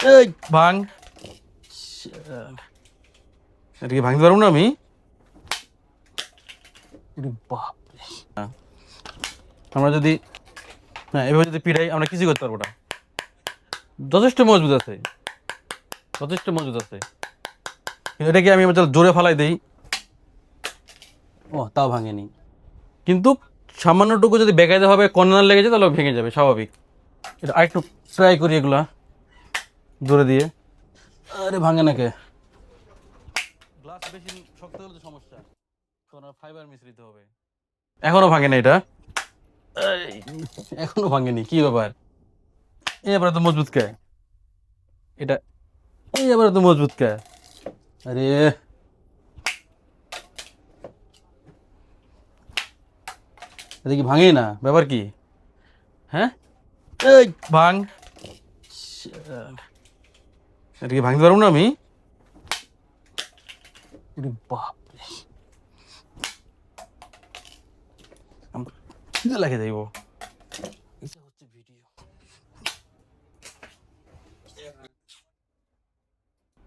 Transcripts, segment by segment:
এই ভাঙ। এটা কি ভাঙতে পারব না আমি? হ্যাঁ। আমরা যদি হ্যাঁ এভাবে যদি পিড়াই আমরা কিছু করতে পারব না। যথেষ্ট মজবুত আছে। যথেষ্ট মজবুত আছে। এটাকে আমি জোরে ফালাই দেই? ও তাও ভাঙেনি। কিন্তু সামান্যটুকু যদি বেকায়দা হবে কর্নার লেগে যায় তাহলে ভেঙে যাবে স্বাভাবিক। এটা আরেকটু ট্রাই করি এগুলা। জোরে দিয়ে। আরে ভাঙে নাকি? গ্লাস বেশি শক্ত হলে সমস্যা। ফাইবার মিশ্রিত হবে। এখনও ভাঙে না এটা? এই, এখনও ভাঙেনি কি ব্যাপার? এই এবারে তো মজবুত কে? এটা এই এবারে তো মজবুত কে? আরে। এটা কি ভাঙেই না? ব্যাপার কি? হ্যাঁ? এই ভাঙ। এটা কি ভাঙতে পারব না আমি? বাপরে। আমার লাগে যাইব?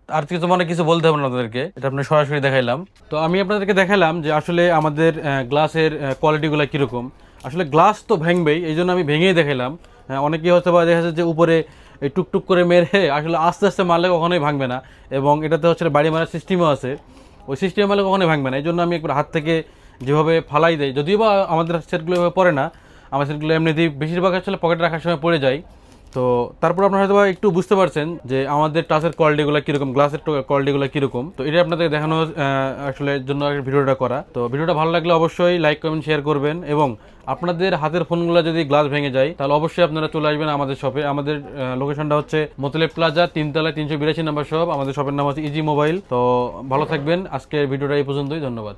আর কিছু মানে কিছু বলতে হবে না আপনাদেরকে এটা আপনি সরাসরি দেখাইলাম। তো আমি আপনাদেরকে দেখালাম যে আসলে আমাদের গ্লাসের কোয়ালিটিগুলো কীরকম। আসলে গ্লাস তো ভেঙবেই এই জন্য আমি ভেঙেই দেখাইলাম। হ্যাঁ, অনেকে হয়তো বা দেখা যাচ্ছে যে উপরে এই টুকটুক করে মেরে আসলে আস্তে আস্তে মারলে কখনোই ভাঙবে না। এবং এটাতে হচ্ছে বাড়ি মারার সিস্টেমও আছে। ওই সিস্টেমে মারলে কখনোই ভাঙবে না। এই জন্য আমি একবার হাত থেকে যেভাবে ফালাই দেয় যদিও বা আমাদের সেটগুলো এভাবে পড়ে না, আমার সেটগুলো এমনিতেই বেশিরভাগ আসলে পকেটে রাখার সময় পড়ে যায়। তো তারপর আপনারা হয়তো একটু বুঝতে পারছেন যে আমাদের টাচের কোয়ালিটিগুলো কীরকম গ্লাসের কোয়ালিটিগুলো কীরকম। তো এটা আপনাদের দেখানো আসলে জন্য ভিডিওটা করা। তো ভিডিওটা ভালো লাগলে অবশ্যই লাইক কমেন্ট শেয়ার করবেন এবং আপনাদের হাতের ফোনগুলো যদি গ্লাস ভেঙে যায়, তাহলে অবশ্যই আপনারা চলে আসবেন আমাদের শপে আমাদের লোকেশনটা হচ্ছে মোতলে প্লাজা তিনতলা তিনশো বিরাশি নাম্বার শপ আমাদের শপের নাম হচ্ছে ইজি মোবাইল তো ভালো থাকবেন। আজকের ভিডিওটা এই পর্যন্তই। ধন্যবাদ।